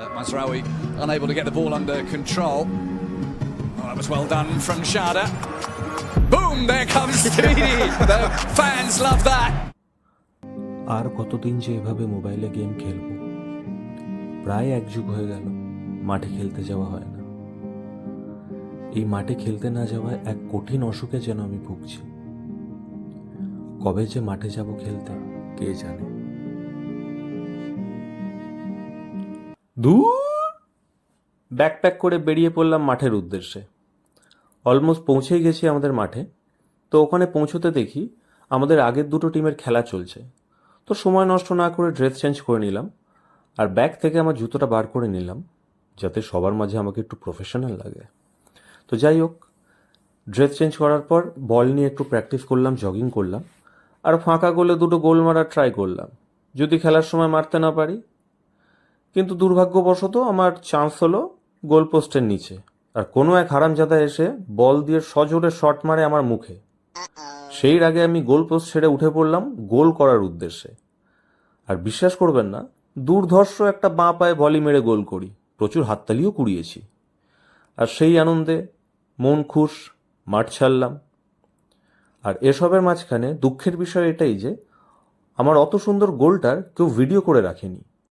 Uh, Mazraoui unable to get the ball under control. Oh, that was well done from Shada. Boom! There comes Tweedy. the fans love that. আর কতদিন যে এভাবে মোবাইলে game খেলব প্রায় এক যুগ হয়ে গেল মাঠে খেলতে যাওয়া হয় না এই মাঠে খেলতে না যাওয়ায় এক কঠিন অসুখে যেন আমি ভুগছি কবে যে মাঠে যাব খেলতে কে জানে দূর? ব্যাকপ্যাক করে বেরিয়ে পড়লাম মাঠের উদ্দেশ্যে। অলমোস্ট পৌঁছেই গেছি আমাদের মাঠে। তো ওখানে পৌঁছতে দেখি আমাদের আগের দুটো টিমের খেলা চলছে। তো সময় নষ্ট না করে ড্রেস চেঞ্জ করে নিলাম আর ব্যাগ থেকে আমার জুতোটা বার করে নিলাম যাতে সবার মাঝে আমাকে একটু প্রফেশনাল লাগে। তো যাই হোক, ড্রেস চেঞ্জ করার পর বল নিয়ে একটু প্র্যাকটিস করলাম জগিং করলাম আর ফাঁকা গোলে দুটো গোল মারার ট্রাই করলাম। যদি খেলার সময় মারতে না পারি কিন্তু দুর্ভাগ্যবশত আমার চান্স হলো গোল পোস্টের নিচে। আর কোনো এক হারামজাদা এসে বল দিয়ে সজোরে শট মারে আমার মুখে। সেই আগে আমি গোল পোস্ট ছেড়ে উঠে পড়লাম গোল করার উদ্দেশ্যে। আর বিশ্বাস করবেন না, দুর্ধর্ষ একটা বাঁ পায়ে ভলি মেরে গোল করি। প্রচুর হাততালিও কুড়িয়েছি। আর সেই আনন্দে মন খুশ, মাঠ ছাড়লাম। আর এসবের মাঝখানে দুঃখের বিষয় এটাই যে, আমার অত সুন্দর গোলটার কেউ ভিডিও করে রাখেনি।